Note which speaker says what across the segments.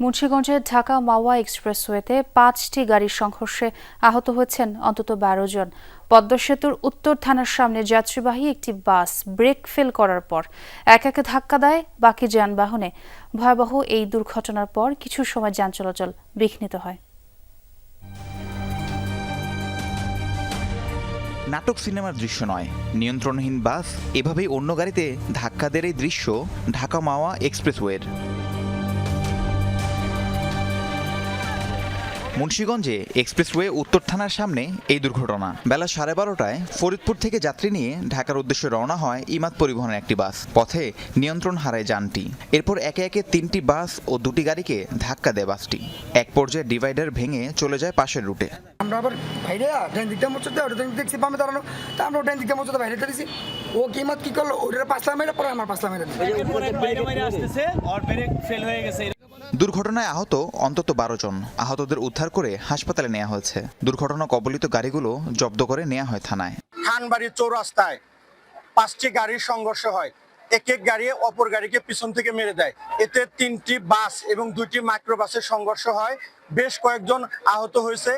Speaker 1: মুন্সিগঞ্জের ঢাকা মাওয়া এক্সপ্রেসওয়েতে পাঁচটি গাড়ির সংঘর্ষে আহত হয়েছেন অন্তত বারো জন। পদ্মা সেতুর উত্তর থানার সামনে যাত্রীবাহী একটি বাস ব্রেক ফেল করার পর এক একে ধাক্কা দেয় বাকি যানবাহনে। ভয়াবহ এই দুর্ঘটনার পর কিছু সময় যান চলাচল বিঘ্নিত হয়।
Speaker 2: নাটক সিনেমার দৃশ্য নয়, নিয়ন্ত্রণহীন বাস, এভাবেই অন্য গাড়িতে ধাক্কা দেয় এই দৃশ্য ঢাকা মাওয়া এক্সপ্রেসওয়ের। মুন্সীগঞ্জে এক্সপ্রেসওয়ে উত্তর থানার সামনে এই দুর্ঘটনা। বেলা সাড়ে বারোটায় ফরিদপুর থেকে যাত্রী নিয়ে ঢাকার উদ্দেশ্যে রওনা হয় ইমাদ পরিবহনের একটি বাস। পথে নিয়ন্ত্রণ হারায় যানটি। এরপর একে একে তিনটি বাস ও দুটি গাড়িকে ধাক্কা দেয় বাসটি। এক পর্যায়ে ডিভাইডার ভেঙে চলে যায় পাশের রুটে।
Speaker 3: আমরা আবার বাইরে ডাইন দিকটা মোচতে ওটা ডাইন দেখছি বামে দাঁড়ানো। তা আমরা ডাইন দিকটা মোচতে বাইরে দিয়েছি ও কিমত কি করল? ওটার পাঁচলা মেরে পরে আমার পাঁচলা মেরে দিল
Speaker 4: বাইরে বাইরে আসতেছে আর ব্রেক ফেল হয়ে গেছে।
Speaker 2: দুর্ঘটনায় আহত অন্তত বারো জন। আহতদের উদ্ধার করে হাসপাতালে নেওয়া হয়েছে। দুর্ঘটনা কবলিত গাড়িগুলো জব্দ করে নেওয়া হয় থানায়।
Speaker 5: খানবাড়ির চৌরাস্তায় পাঁচটি গাড়ির সংঘর্ষ হয়। এক এক গাড়ি অপর গাড়িকে পিছন থেকে মেরে দেয়। এতে তিনটি বাস এবং দুইটি মাইক্রোবাসের সংঘর্ষ হয়। বেশ কয়েকজন আহত হয়েছে।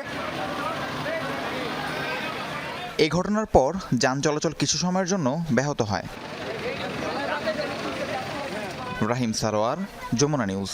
Speaker 2: এই ঘটনার পর যান চলাচল কিছু সময়ের জন্য ব্যাহত হয়। রাহিম সারোয়ার যমুনা নিউজ।